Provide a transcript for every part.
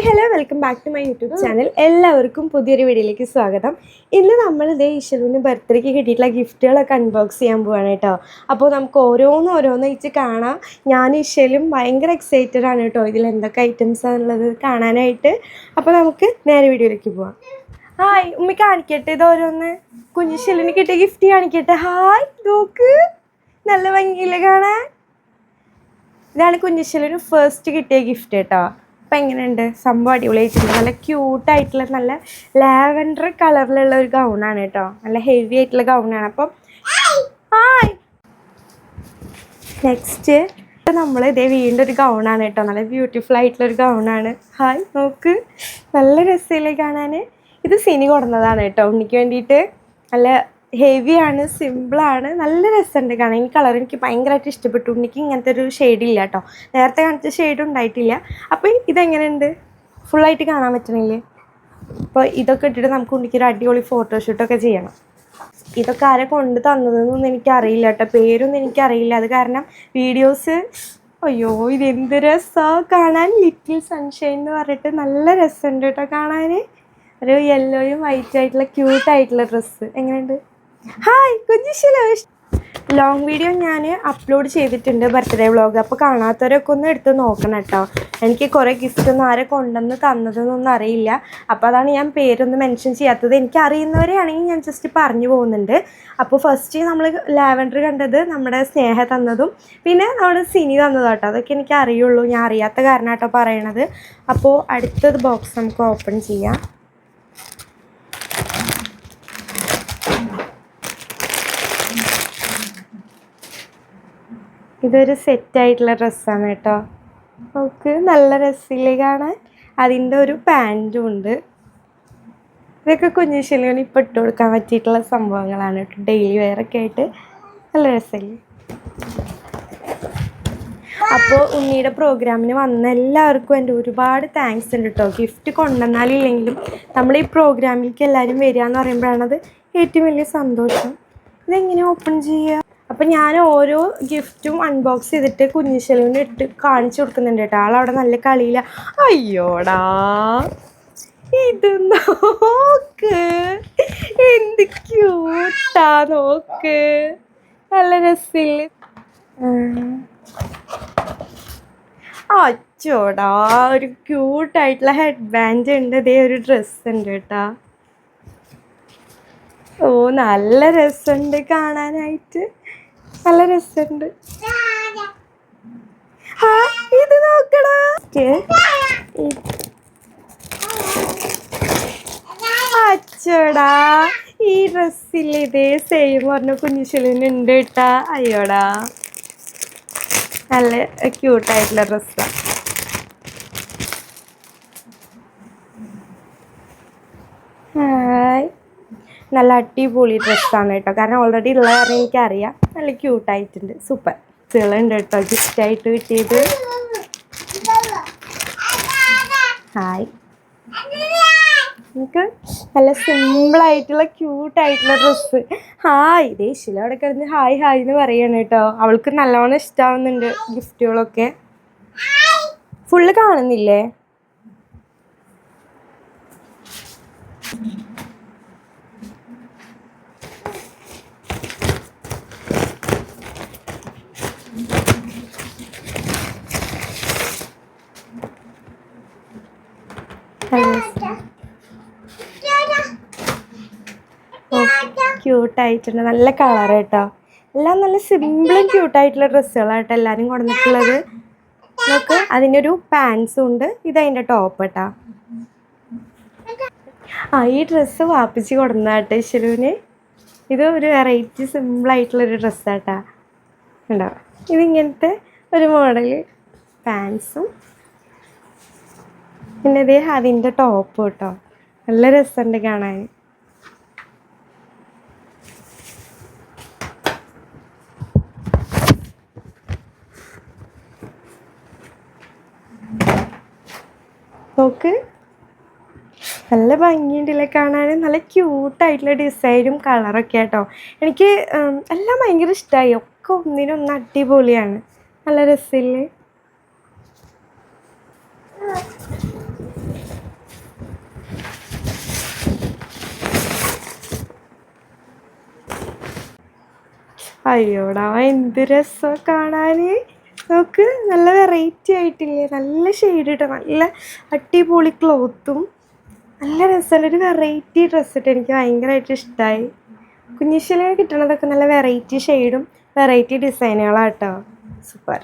Hi hello welcome back to my YouTube channel എല്ലാവർക്കും പുതിയൊരു വീഡിയോയിലേക്ക് സ്വാഗതം. ഇന്ന് നമ്മൾ ഇതേ ഈശ്വരന് ബർത്ത്ഡേക്ക് കിട്ടിയിട്ടുള്ള ഗിഫ്റ്റുകളൊക്കെ അൺബോക്സ് ചെയ്യാൻ പോവാണ് കേട്ടോ. അപ്പോൾ നമുക്ക് ഓരോന്ന് ഓരോന്ന് വെച്ച് കാണാം. ഞാൻ ഈശ്വലും ഭയങ്കര എക്സൈറ്റഡ് ആണ് കേട്ടോ. ഇതിൽ എന്തൊക്കെ ഐറ്റംസ് ആണുള്ളത് കാണാനായിട്ട്. അപ്പോൾ നമുക്ക് നേരെ വീഡിയോയിലേക്ക് പോവാം. ഹായ് ഉമ്മി കാണിക്കട്ടെ ഇത് ഓരോന്ന്. കുഞ്ഞിശലിന് കിട്ടിയ ഗിഫ്റ്റ് കാണിക്കട്ടെ. ഹായ് നോക്ക്. നല്ല ഭംഗിയില്ലേ കാണാൻ? ഇതാണ് കുഞ്ഞിശലിന് ഫസ്റ്റ് കിട്ടിയ ഗിഫ്റ്റ് കേട്ടോ. അപ്പം എങ്ങനെയുണ്ട്? സംഭവം അടിപൊളിയായിട്ടുണ്ട് നല്ല ക്യൂട്ടായിട്ടുള്ള നല്ല ലാവൻഡർ കളറിലുള്ള ഒരു ഗൗണാണ് കേട്ടോ നല്ല ഹെവി ആയിട്ടുള്ള ഗൗണാണ് അപ്പം ഹായ്! നെക്സ്റ്റ് നമ്മൾ ഇതേ വീണ്ടും ഒരു ഗൗണാണ് കേട്ടോ നല്ല ബ്യൂട്ടിഫുൾ ആയിട്ടുള്ള ഒരു ഗൗണാണ് ഹായ് നോക്ക്. നല്ല രസമില്ലേ കാണാൻ ഇത് സിനി കൊടുന്നതാണ് കേട്ടോ ഉണ്ണിക്ക് വേണ്ടിയിട്ട്. നല്ല ഹെവിയാണ് സിമ്പിളാണ് നല്ല രസമുണ്ട് കാണാൻ. ഈ കളർ എനിക്ക് ഭയങ്കരമായിട്ട് ഇഷ്ടപ്പെട്ടു. ഉണ്ണിക്ക് ഇങ്ങനത്തെ ഒരു ഷെയ്ഡ് ഇല്ല കേട്ടോ. നേരത്തെ കാണിച്ച ഷെയ്ഡ് ഉണ്ടായിട്ടില്ല. അപ്പോൾ ഇതെങ്ങനെയുണ്ട്? ഫുള്ളായിട്ട് കാണാൻ പറ്റണില്ലേ? അപ്പോൾ ഇതൊക്കെ ഇട്ടിട്ട് നമുക്ക് ഉണ്ണിക്ക് ഒരു അടിപൊളി ഫോട്ടോഷൂട്ടൊക്കെ ചെയ്യണം. ഇതൊക്കെ ആരെ കൊണ്ട് തന്നതെന്നൊന്നും എനിക്കറിയില്ല കേട്ടോ. പേരൊന്നും എനിക്കറിയില്ല. അത് കാരണം വീഡിയോസ് അയ്യോ ഇത് എന്ത് രസമാണ് കാണാൻ ലിറ്റിൽ സൺഷൈൻ എന്ന് പറഞ്ഞിട്ട് നല്ല രസമുണ്ട് കേട്ടോ കാണാൻ. ഒരു യെല്ലോയും വൈറ്റ് ആയിട്ടുള്ള ക്യൂട്ട് ആയിട്ടുള്ള ഡ്രസ്സ് എങ്ങനെയുണ്ട്? ഹായ് കുഞ്ഞു ശിലോഷ്. ലോങ് വീഡിയോ ഞാൻ അപ്ലോഡ് ചെയ്തിട്ടുണ്ട് ബർത്ത്ഡേ വ്ളോഗ് അപ്പോൾ കാണാത്തവരൊക്കെ ഒന്ന് എടുത്ത് നോക്കണം കേട്ടോ. എനിക്ക് കുറേ ഗിഫ്റ്റ് ഒന്നും ആരെ കൊണ്ടുവന്ന് തന്നതെന്നൊന്നും അറിയില്ല. അപ്പോൾ അതാണ് ഞാൻ പേരൊന്നും മെൻഷൻ ചെയ്യാത്തത്. എനിക്ക് അറിയുന്നവരെയാണെങ്കിൽ ഞാൻ ജസ്റ്റ് പറഞ്ഞു പോകുന്നുണ്ട്. അപ്പോൾ ഫസ്റ്റ് നമ്മൾ ലാവൻഡർ കണ്ടത് നമ്മുടെ സ്നേഹ തന്നതും പിന്നെ നമ്മുടെ സിനി തന്നതും കേട്ടോ അതൊക്കെ എനിക്ക് അറിയുള്ളൂ. ഞാൻ അറിയാത്ത കാരണം കേട്ടോ പറയണത്. അപ്പോൾ അടുത്തത് ബോക്സ് നമുക്ക് ഓപ്പൺ ചെയ്യാം. ഇതൊരു സെറ്റായിട്ടുള്ള ഡ്രസ്സാണ് കേട്ടോ. നമുക്ക് നല്ല രസമില്ലേ കാണാൻ? അതിന്റെ ഒരു പാന്റും ഉണ്ട്. ഇതൊക്കെ കുഞ്ഞു കുഞ്ഞുശലിയോന് ഇപ്പം ഇട്ട് കൊടുക്കാൻ പറ്റിയിട്ടുള്ള സംഭവങ്ങളാണ് കേട്ടോ. ഡെയിലി വെയറൊക്കെ ആയിട്ട് നല്ല രസമില്ലേ അപ്പോൾ ഉണ്ണിയുടെ പ്രോഗ്രാമിന് വന്ന എല്ലാവർക്കും എന്റെ ഒരുപാട് താങ്ക്സ് ഉണ്ട് കേട്ടോ. ഗിഫ്റ്റ് കൊണ്ടുവന്നാലില്ലെങ്കിലും നമ്മൾ ഈ പ്രോഗ്രാമിലേക്ക് എല്ലാവരും വരിക എന്ന് പറയുമ്പോഴാണത് ഏറ്റവും വലിയ സന്തോഷം. ഇതെങ്ങനെ ഓപ്പൺ ചെയ്യുക അപ്പം ഞാൻ ഓരോ ഗിഫ്റ്റും അൺബോക്സ് ചെയ്തിട്ട് കുഞ്ഞിശലുവിന് ഇട്ട് കാണിച്ചു കൊടുക്കുന്നുണ്ട് കേട്ടോ. ആളവിടെ നല്ല കളിയില്ല അയ്യോടാ. ഇത് നോക്ക്. എന്ത് ക്യൂട്ടാ നോക്ക്. നല്ല രസിൽ അച്ചോടാ. ഒരു ക്യൂട്ടായിട്ടുള്ള ഹെഡ് ബാൻഡ് ഉണ്ട്. ഇതേ ഒരു ഡ്രസ്സ് ഉണ്ട് കേട്ടാ. ഓ നല്ല രസമുണ്ട് കാണാനായിട്ട്. നല്ല രസമുണ്ട്. ഇത് നോക്കടാ. അച്ചോടാ ഈ ഡ്രസ്സിൽ ഇതേ സെയിം പറഞ്ഞ കുഞ്ഞിശലിന് ഉണ്ട് കേട്ടാ. അയ്യോടാ. നല്ല ക്യൂട്ടായിട്ടുള്ള ഡ്രസ്സാണ് ഹായ് നല്ല അടിപൊളി ഡ്രസ്സാണ് കേട്ടോ. കാരണം ഓൾറെഡി ഉള്ള കാരണം എനിക്കറിയാം. നല്ല ക്യൂട്ടായിട്ടുണ്ട് സൂപ്പർ ഉണ്ട് കേട്ടോ. ഗിഫ്റ്റായിട്ട് കിട്ടിയത്. ഹായ് എനിക്ക് നല്ല സിമ്പിളായിട്ടുള്ള ക്യൂട്ടായിട്ടുള്ള ഡ്രസ്സ് ഹായ് ഇതേ ശില അവിടെ കിടന്ന് ഹായ് ഹായ് എന്ന് പറയാണ് കേട്ടോ. അവൾക്ക് നല്ലോണം ഇഷ്ടാവുന്നുണ്ട് ഗിഫ്റ്റുകളൊക്കെ. ഫുള്ള് കാണുന്നില്ലേ? ക്യൂട്ടായിട്ടുണ്ട് നല്ല കളർ കേട്ടോ. എല്ലാം നല്ല സിമ്പിളും ക്യൂട്ടായിട്ടുള്ള ഡ്രസ്സുകളാട്ടോ എല്ലാവരും കൊടുത്തിട്ടുള്ളത് നോക്ക് അതിനൊരു പാൻസും ഉണ്ട്. ഇത് അതിന്റെ ടോപ്പ് കേട്ടോ ആ ഈ ഡ്രസ്സ് വാപ്പിച്ച് കൊടുന്നാട്ടെ ശിലുവിന് ഇത് ഒരു വെറൈറ്റി സിമ്പിളായിട്ടുള്ളൊരു ഡ്രസ്സാട്ടാ ഉണ്ടോ ഇതിങ്ങനത്തെ ഒരു മോഡൽ പാൻസും പിന്നെ ഇതേ അതിന്റെ ടോപ്പ് കേട്ടോ. നല്ല രസമുണ്ട് കാണാൻ. നോക്ക്. നല്ല ഭംഗിയുണ്ടല്ലേ കാണാൻ. നല്ല ക്യൂട്ടായിട്ടുള്ള ഡിസൈനും കളറൊക്കെ ആട്ടോ എനിക്ക് എല്ലാം ഭയങ്കര ഇഷ്ടമായി ഒക്കെ ഒന്നിനൊന്ന് അടിപൊളിയാണ്. നല്ല രസമില്ലേ? അയ്യോടാ എന്ത് രസം കാണാൻ നമുക്ക് നല്ല വെറൈറ്റി ആയിട്ടില്ലേ? നല്ല ഷെയ്ഡ് ഇട്ട നല്ല അടിപൊളി ക്ലോത്തും നല്ല രസമുള്ള ഒരു വെറൈറ്റി ഡ്രസ്സ് ഇട്ട് എനിക്ക് ഭയങ്കരമായിട്ട് ഇഷ്ടമായി കുഞ്ഞിശില കിട്ടണതൊക്കെ നല്ല വെറൈറ്റി ഷെയ്ഡും വെറൈറ്റി ഡിസൈനുകളാട്ടോ സൂപ്പർ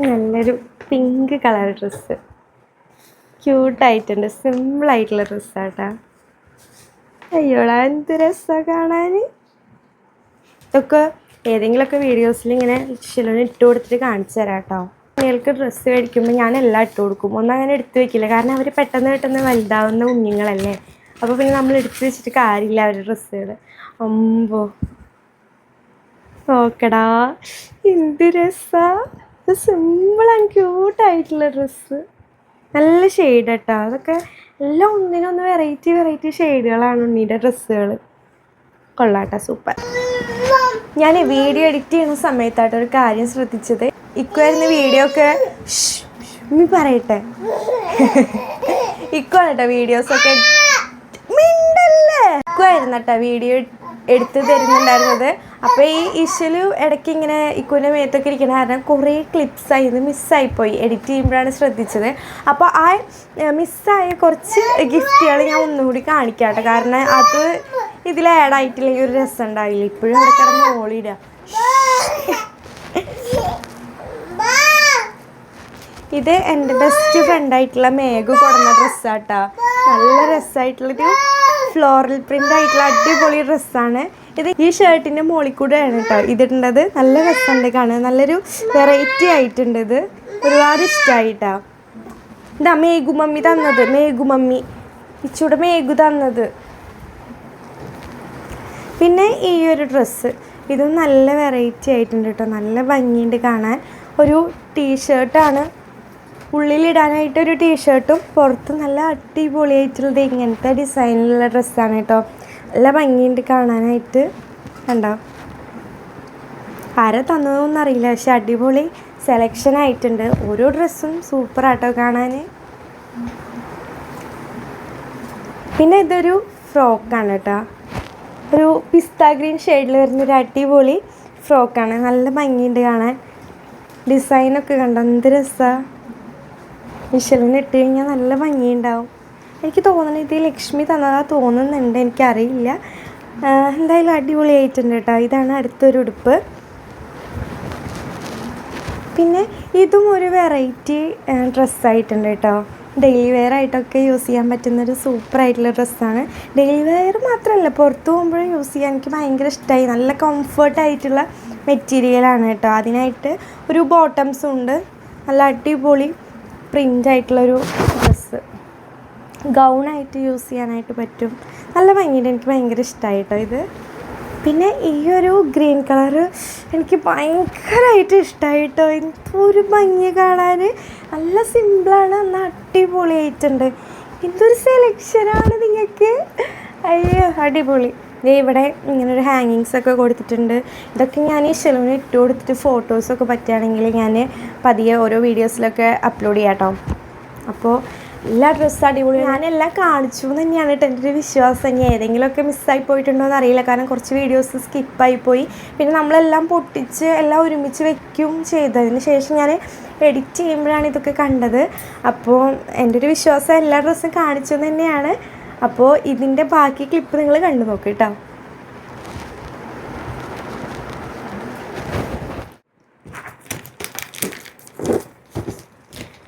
നല്ലൊരു പിങ്ക് കളർ ഡ്രസ്സ് ക്യൂട്ടായിട്ടുണ്ട് സിമ്പിളായിട്ടുള്ള ഡ്രസ്സാട്ടാ അയ്യോളാ എന്ത് രസമാണ് കാണാൻ ഇതൊക്കെ ഏതെങ്കിലുമൊക്കെ വീഡിയോസിൽ ഇങ്ങനെ ശിലോന് ഇട്ട് കൊടുത്തിട്ട് കാണിച്ചു തരാം കേട്ടോ കുട്ടികൾക്ക് ഡ്രസ്സ് മേടിക്കുമ്പോൾ ഞാൻ എല്ലാം ഇട്ട് കൊടുക്കും. ഒന്നും അങ്ങനെ എടുത്ത് വെക്കില്ല. കാരണം അവർ പെട്ടെന്ന് പെട്ടെന്ന് വലുതാവുന്ന കുഞ്ഞുങ്ങളല്ലേ. അപ്പോൾ പിന്നെ നമ്മൾ എടുത്തു വെച്ചിട്ട് കാര്യമില്ല അവരുടെ ഡ്രസ്സുകൾ അമ്പോ. നോക്കടാ എന്ത് രസാ. ഇത് സിമ്പിൾ ആൻഡ് ക്യൂട്ടായിട്ടുള്ള ഡ്രസ്സ് നല്ല ഷെയ്ഡ് കേട്ടോ അതൊക്കെ എല്ലാം ഒന്നിനൊന്ന് വെറൈറ്റി വെറൈറ്റി ഷെയ്ഡുകളാണ് ഉണ്ണിയുടെ ഡ്രസ്സുകൾ കൊള്ളാട്ടോ സൂപ്പർ ഞാൻ വീഡിയോ എഡിറ്റ് ചെയ്യുന്ന സമയത്തായിട്ട് ഒരു കാര്യം ശ്രദ്ധിച്ചത്. ഇക്കുവായിരുന്നു വീഡിയോ ഒക്കെ നീ പറയട്ടെ. ഇക്കുവാണ് കേട്ടോ വീഡിയോസൊക്കെ മിണ്ടല്ലേ? ഇക്കുവായിരുന്നു കേട്ടോ വീഡിയോ എടുത്ത് തരുന്നുണ്ടായിരുന്നത്. അപ്പോൾ ഈ ഇഷ്യൽ ഇടയ്ക്ക് ഇങ്ങനെ ഇക്കുവിന്റെ മേത്തൊക്കെ ഇരിക്കണ കാരണം കുറേ ക്ലിപ്സ് ആയിരുന്നു മിസ്സായിപ്പോയി എഡിറ്റ് ചെയ്യുമ്പോഴാണ് ശ്രദ്ധിച്ചത്. അപ്പോൾ ആ മിസ്സായ കുറച്ച് ഗിഫ്റ്റുകൾ ഞാൻ ഒന്നുകൂടി കാണിക്കാം കാരണം അത് ഇതിൽ ആഡ് ആയിട്ടില്ലെങ്കിൽ ഒരു രസം ഉണ്ടാവില്ല. ഇപ്പോഴും അവിടെ കിടന്ന് ഓളിയിടുക ഇത് എന്റെ ബെസ്റ്റ് ഫ്രണ്ടായിട്ടുള്ള മേഘ് കൊടുന്ന ഡ്രസ്സാട്ടാ നല്ല രസമായിട്ടുള്ളൊരു ഫ്ലോറൽ പ്രിന്റ് ആയിട്ടുള്ള അടിപൊളി ഡ്രസ്സാണ് ഇത് ഈ ഷർട്ടിന്റെ മുകളിൽ കൂടെയാണ് കേട്ടോ ഇതിട്ടുണ്ടത് നല്ല രസമുണ്ട് നല്ലൊരു വെറൈറ്റി ആയിട്ടുണ്ട് ഇത്. ഒരുപാട് ഇഷ്ടമായിട്ടാ ഇതാ മേഘു മമ്മി തന്നത്. മേഘു മമ്മി. ഇച്ചൂടെ മേഘു തന്നത്. പിന്നെ ഈ ഒരു ഡ്രസ്സ് ഇത് നല്ല വെറൈറ്റി ആയിട്ടുണ്ട് കേട്ടോ നല്ല ഭംഗിയുണ്ട് കാണാൻ. ഒരു ടീഷർട്ടാണ് ഉള്ളിലിടാനായിട്ട് ഒരു ടീഷർട്ടും പുറത്ത് നല്ല അടിപൊളിയായിട്ടുള്ളത് ഇങ്ങനത്തെ ഡിസൈനിലുള്ള ഡ്രസ്സാണ് കേട്ടോ നല്ല ഭംഗിയുണ്ട് കാണാനായിട്ട്. കണ്ടോ? ആരാ തന്നതൊന്നും അറിയില്ല. പക്ഷെ അടിപൊളി സെലക്ഷൻ ആയിട്ടുണ്ട്. ഓരോ ഡ്രസ്സും സൂപ്പർ ആട്ടോ കാണാൻ പിന്നെ ഇതൊരു ഫ്രോക്കാണ് കേട്ടോ. ഒരു പിസ്ത ഗ്രീൻ ഷെയ്ഡിൽ വരുന്ന ഒരു അടിപൊളി ഫ്രോക്കാണ് നല്ല ഭംഗിയുണ്ട് കാണാൻ. ഡിസൈനൊക്കെ കണ്ടോ? എന്ത് രസമാണ് വിഷലിന് ഇട്ട് കഴിഞ്ഞാൽ നല്ല ഭംഗിയുണ്ടാവും. എനിക്ക് തോന്നുന്നത് ഇത് ലക്ഷ്മി തന്നതാ തോന്നുന്നുണ്ട് എനിക്കറിയില്ല. എന്തായാലും അടിപൊളിയായിട്ടുണ്ട് കേട്ടോ ഇതാണ് അടുത്തൊരു ഉടുപ്പ്. പിന്നെ ഇതും ഒരു വെറൈറ്റി ഡ്രസ്സായിട്ടുണ്ട് കേട്ടോ ഡെയിലി വെയർ ആയിട്ടൊക്കെ യൂസ് ചെയ്യാൻ പറ്റുന്നൊരു സൂപ്പർ ആയിട്ടുള്ള ഡ്രസ്സാണ് ഡെയിലി വെയർ മാത്രമല്ല പുറത്ത് പോകുമ്പോഴും യൂസ് ചെയ്യാൻ എനിക്ക് ഭയങ്കര ഇഷ്ടമായി നല്ല കംഫർട്ട് ആയിട്ടുള്ള മെറ്റീരിയലാണ് കേട്ടോ അതിനായിട്ട് ഒരു ബോട്ടംസും ഉണ്ട്. നല്ല അടിപൊളി പ്രിന്റ് ആയിട്ടുള്ളൊരു ഗൗണായിട്ട് യൂസ് ചെയ്യാനായിട്ട് പറ്റും. നല്ല ഭംഗിയുണ്ട്. എനിക്ക് ഭയങ്കര ഇഷ്ടമായി കേട്ടോ ഇത്. പിന്നെ ഈ ഒരു ഗ്രീൻ കളറ് എനിക്ക് ഭയങ്കരമായിട്ട് ഇഷ്ടമായിട്ടോ എന്തൊരു ഭംഗി കാണാൻ നല്ല സിമ്പിളാണ്. എന്നാൽ അടിപൊളിയായിട്ടുണ്ട് എന്തൊരു സെലക്ഷനാണ് നിങ്ങൾക്ക് അയ്യോ അടിപൊളി. ഇവിടെ ഇങ്ങനെ ഒരു ഹാങ്ങിങ്സ് ഒക്കെ കൊടുത്തിട്ടുണ്ട്. ഇതൊക്കെ ഞാൻ ഈ ഷെലൂണിൽ ഇട്ട് കൊടുത്തിട്ട് ഫോട്ടോസൊക്കെ പറ്റുകയാണെങ്കിൽ ഞാൻ പതിയെ ഓരോ വീഡിയോസിലൊക്കെ അപ്ലോഡ് ചെയ്യാം കേട്ടോ അപ്പോൾ എല്ലാ ഡ്രസ്സും അടിപൊളി ഞാനെല്ലാം കാണിച്ചു എന്ന് തന്നെയാണ് കേട്ടോ. എന്റെ ഒരു വിശ്വാസം. ഇനി ഏതെങ്കിലുമൊക്കെ മിസ്സായി പോയിട്ടുണ്ടോ എന്ന് അറിയില്ല. കാരണം കുറച്ച് വീഡിയോസ് സ്കിപ്പായി പോയി പിന്നെ നമ്മളെല്ലാം പൊട്ടിച്ച് എല്ലാം ഒരുമിച്ച് വെക്കും ചെയ്തതിന് ശേഷം ഞാൻ എഡിറ്റ് ചെയ്യുമ്പോഴാണ് ഇതൊക്കെ കണ്ടത്. അപ്പോൾ എന്റെ ഒരു വിശ്വാസം എല്ലാ ഡ്രസ്സും കാണിച്ചു തന്നെയാണ്. അപ്പോൾ ഇതിന്റെ ബാക്കി ക്ലിപ്പ് നിങ്ങൾ കണ്ടു നോക്ക് കേട്ടോ.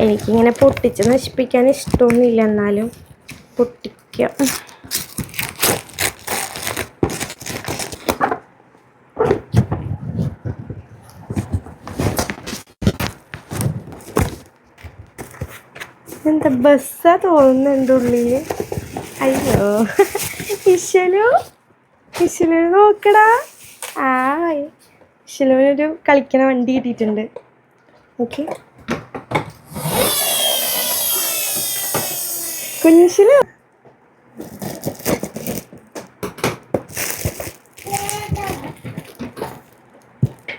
എനിക്കിങ്ങനെ പൊട്ടിച്ച് നശിപ്പിക്കാൻ ഇഷ്ടമൊന്നുമില്ല എന്നാലും പൊട്ടിക്കാം. എന്താ ബസ്സാ തോന്നുന്നുണ്ട് ഉള്ളിൽ അയ്യോ. ഇശലു. ഇശലു നോക്കടാ. ആ ഇശലുവിനൊരു കളിക്കണ വണ്ടി കിട്ടിയിട്ടുണ്ട്. ഓക്കെ. കുഞ്ഞിശലു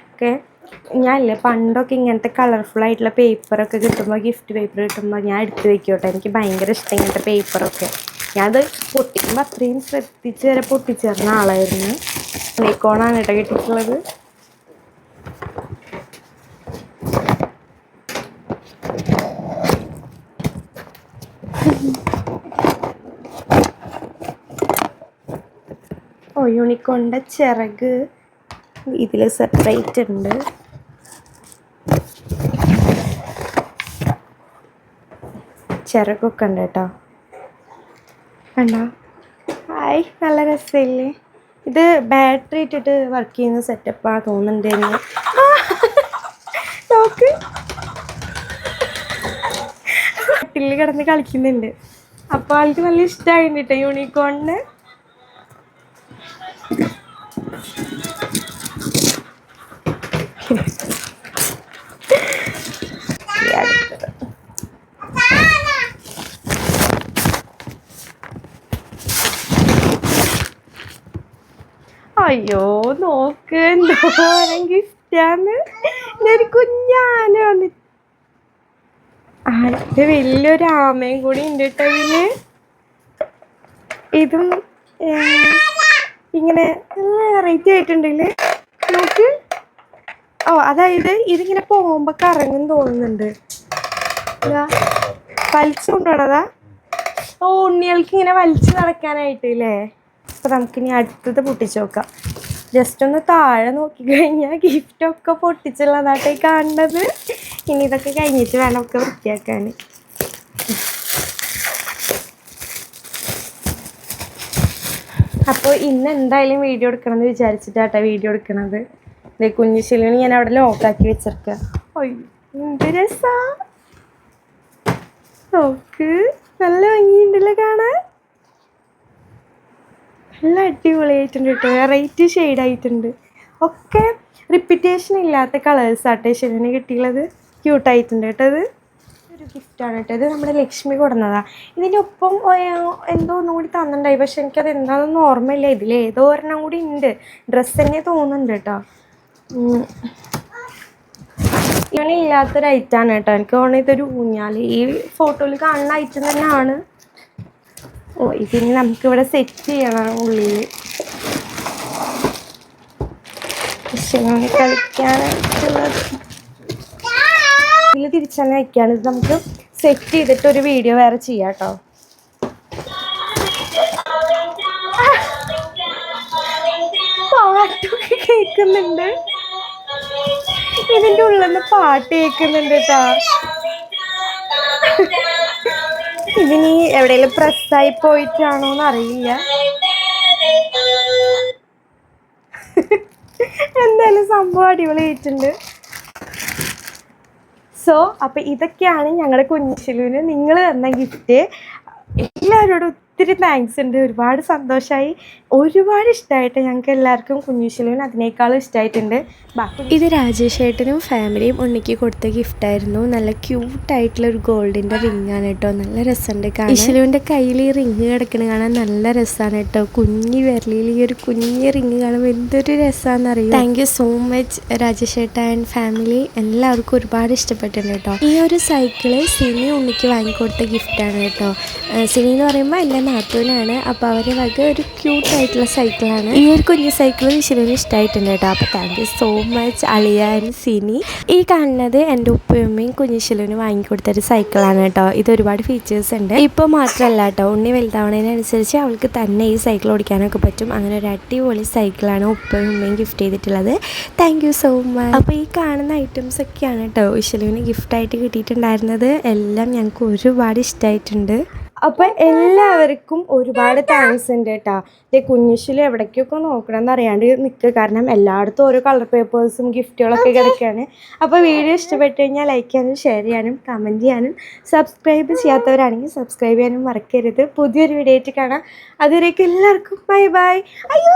ഒക്കെ ഞാനില്ലേ പണ്ടൊക്കെ ഇങ്ങനത്തെ കളർഫുൾ ആയിട്ടുള്ള പേപ്പറൊക്കെ കിട്ടുമ്പോൾ ഗിഫ്റ്റ് പേപ്പർ കിട്ടുമ്പോൾ ഞാൻ എടുത്ത് വെക്കോട്ടെ എനിക്ക് ഭയങ്കര ഇഷ്ടം ഇങ്ങനത്തെ പേപ്പറൊക്കെ ഞാനത് പൊട്ടിക്കുമ്പോൾ അത്രയും ശ്രദ്ധിച്ച് വരെ പൊട്ടിച്ചേർന്ന ആളായിരുന്നു. നൈക്കോണാണ് കേട്ടോ കിട്ടിയിട്ടുള്ളത്. യൂണിക്കോണിന്റെ ചിറക് ഇതിൽ സെപ്പറേറ്റ് ഉണ്ട് ചിറകൊക്കെ ഉണ്ട് കേട്ടോ. കണ്ടോ? ഹായ് നല്ല രസമില്ലേ ഇത് ബാറ്ററി ഇട്ടിട്ട് വർക്ക് ചെയ്യുന്ന സെറ്റപ്പാണ് തോന്നുന്നുണ്ടെങ്കിൽ നോക്ക്. കട്ടിലിൽ കിടന്ന് കളിക്കുന്നുണ്ട്. അപ്പോൾ ആൾക്ക് നല്ല ഇഷ്ടമായിട്ടുണ്ട് കേട്ടോ യൂണിക്കോണിന് അയ്യോ നോക്ക് എന്തോരം ഇഷ്ടാന്ന്. ഒരു കുഞ്ഞാന വന്നിട്ട് അത് വലിയൊരു ആമയും കൂടി ഉണ്ട് കേട്ടോ ഇതിൽ. ഇതും ഇങ്ങനെ വെറൈറ്റി ആയിട്ടുണ്ടെങ്കിൽ നോക്ക്. ഓ അതായത് ഇതിങ്ങനെ പോകുമ്പോ കറങ്ങും തോന്നുന്നുണ്ട്. വലിച്ചു കൊണ്ടുപോണതാ. ഓ ഉണ്ണികൾക്ക് ഇങ്ങനെ വലിച്ചു നടക്കാനായിട്ട് അല്ലേ അപ്പൊ നമുക്കിനി അടുത്തത് പൊട്ടിച്ചു നോക്കാം. ജസ്റ്റ് ഒന്ന് താഴെ നോക്കി കഴിഞ്ഞാൽ ഗിഫ്റ്റൊക്കെ പൊട്ടിച്ചുള്ളതാട്ടെ കാണുന്നത്. ഇനി ഇതൊക്കെ കഴിഞ്ഞിട്ട് വേണം ഒക്കെ വൃത്തിയാക്കാൻ അപ്പോൾ ഇന്ന് എന്തായാലും വീഡിയോ എടുക്കണമെന്ന് വിചാരിച്ചിട്ടാട്ടെ വീഡിയോ എടുക്കണത്. ദേ കുഞ്ഞു ശിലിന് ഞാൻ അവിടെ ലോക്കാക്കി വെച്ചിരിക്കുക അയ്യോ എന്ത് രസാ. നോക്ക് നല്ല ഭംഗിയുണ്ടല്ലോ കാണാൻ? നല്ല അടിപൊളിയായിട്ടുണ്ട് കേട്ടോ വെറൈറ്റി ഷെയ്ഡായിട്ടുണ്ട്. ഒക്കെ റിപ്പിറ്റേഷൻ ഇല്ലാത്ത കളേഴ്സ് ആട്ടെ ശരി കിട്ടിയുള്ളത്. ക്യൂട്ടായിട്ടുണ്ട് കേട്ടോ ഇത്. ഒരു ഗിഫ്റ്റാണ് കേട്ടോ ഇത് നമ്മുടെ ലക്ഷ്മി കൊടുന്നതാണ് ഇതിന്റെ ഒപ്പം എന്തോ ഒന്നും കൂടി തന്നിട്ടുണ്ടായി. പക്ഷെ എനിക്കത് എന്താണെന്ന് ഓർമ്മയില്ല. ഇതിൽ ഏതോ ഒരെണ്ണം കൂടി ഉണ്ട്. ഡ്രസ്സ് തന്നെ തോന്നുന്നുണ്ട് കേട്ടോ. ഇവനില്ലാത്തൊരു ഐറ്റാണ് കേട്ടോ എനിക്ക് തോന്നുന്നത് ഇതൊരു ഊഞ്ഞാൽ ഈ ഫോട്ടോയിൽ കാണുന്ന ഐറ്റം തന്നെയാണ്. ഓ ഇതിന് നമുക്കിവിടെ സെറ്റ് ചെയ്യണം ഉള്ളിൽ കളിക്കാനായിട്ടുള്ളത്. ഇതിൽ തിരിച്ചു തന്നെ വയ്ക്കുകയാണ് ഇത് നമുക്ക് സെറ്റ് ചെയ്തിട്ട് ഒരു വീഡിയോ വേറെ ചെയ്യാം കേട്ടോ പാട്ടൊക്കെ കേൾക്കുന്നുണ്ട് ഇതിന്റെ ഉള്ളിൽ നിന്ന് പാട്ട് കേൾക്കുന്നുണ്ട് കേട്ടോ ഇതിനി എവിടെയെങ്കിലും പ്രസ്സായി പോയിട്ടാണോ എന്ന് അറിയില്ല എന്തായാലും സംഭവം അടിപൊളിയായിട്ടുണ്ട്. സോ അപ്പൊ ഇതൊക്കെയാണ് ഞങ്ങളുടെ കുഞ്ഞിശിലുവിന് നിങ്ങൾ തന്ന ഗിഫ്റ്റ് എല്ലാവരോടും ഒത്തിരി താങ്ക്സ് ഉണ്ട്. ഒരുപാട് സന്തോഷമായി ഒരുപാട് ഇഷ്ടമായിട്ട് ഞങ്ങൾക്ക് എല്ലാവർക്കും കുഞ്ഞിശിലുവിന് അതിനേക്കാളും ഇഷ്ടമായിട്ടുണ്ട് ബാക്കി ഇത് രാജേഷ് ഏട്ടനും ഫാമിലിയും ഉണ്ണിക്ക് കൊടുത്ത ഗിഫ്റ്റായിരുന്നു നല്ല ക്യൂട്ടായിട്ടുള്ള ഒരു ഗോൾഡിന്റെ റിംഗ് ആണ് കേട്ടോ നല്ല രസമുണ്ട് കാണാൻ. ഇശലുവിന്റെ കയ്യിൽ ഈ റിങ് കിടക്കണ കാണാൻ നല്ല രസമാണ് കേട്ടോ കുഞ്ഞി വിരലിൽ ഈ ഒരു കുഞ്ഞി റിങ് കാണുമ്പോൾ എന്തൊരു രസമാണെന്ന് അറിയാം thank you so much Rajesh ഏട്ട ആൻഡ് ഫാമിലി എല്ലാവർക്കും ഒരുപാട് ഇഷ്ടപ്പെട്ടിട്ടുണ്ട് കേട്ടോ ഈ ഒരു സൈക്കിൾ സിനി ഉണ്ണിക്ക് വാങ്ങിക്കൊടുത്ത ഗിഫ്റ്റാണ് കേട്ടോ സിനി എന്ന് പറയുമ്പോൾ എന്റെ നാത്തൂനാണ്. അപ്പോൾ അവരെ വക ഒരു ക്യൂട്ട് ആയിട്ടുള്ള സൈക്കിളാണ് ഈ ഒരു കുഞ്ഞു സൈക്കിൾ വിഷുവിന് ഇഷ്ടമായിട്ടുണ്ട് കേട്ടോ. അപ്പോൾ താങ്ക് യു സോ മച്ച് അളിയ ആൻഡ് സിനി. ഈ കാണുന്നത് എന്റെ ഉപ്പയമ്മയും കുഞ്ഞിശിലുവിന് വാങ്ങിക്കൊടുത്ത ഒരു സൈക്കിളാണ് കേട്ടോ. ഇത് ഒരുപാട് ഫീച്ചേഴ്സ് ഉണ്ട്. ഇപ്പോൾ മാത്രമല്ല കേട്ടോ ഉണ്ണി വലുതാവണതിനനുസരിച്ച് അവൾക്ക് തന്നെ ഈ സൈക്കിൾ ഓടിക്കാനൊക്കെ പറ്റും. അങ്ങനെ ഒരു അടിപൊളി സൈക്കിളാണ് ഉപ്പയും ഉമ്മയും ഗിഫ്റ്റ് ചെയ്തിട്ടുള്ളത്. താങ്ക് യു സോ മച്ച് അപ്പോൾ ഈ കാണുന്ന ഐറ്റംസ് ഒക്കെയാണ് കേട്ടോ ഗിഫ്റ്റ് ഗിഫ്റ്റായിട്ട് കിട്ടിയിട്ടുണ്ടായിരുന്നത്. എല്ലാം ഞങ്ങൾക്ക് ഒരുപാട് ഇഷ്ടമായിട്ടുണ്ട്. അപ്പൊ എല്ലാവർക്കും ഒരുപാട് താങ്ക്സ് ഉണ്ട് കേട്ടോ ഇത് കുഞ്ഞുശിൽ എവിടേക്കൊക്കെ നോക്കണം എന്നറിയാണ്ട് നിൽക്കുക കാരണം എല്ലായിടത്തും ഓരോ കളർ പേപ്പേഴ്സും ഗിഫ്റ്റുകളൊക്കെ കിടക്കുകയാണ് അപ്പോൾ വീഡിയോ ഇഷ്ടപ്പെട്ടു കഴിഞ്ഞാൽ ലൈക്ക് ചെയ്യാനും ഷെയർ ചെയ്യാനും കമന്റ് ചെയ്യാനും സബ്സ്ക്രൈബ് ചെയ്യാത്തവരാണെങ്കിൽ സബ്സ്ക്രൈബ് ചെയ്യാനും മറക്കരുത്. പുതിയൊരു വീഡിയോ ആയിട്ട് കാണാം. അതുവരേക്കും എല്ലാവർക്കും ബൈ ബൈ അയ്യോ!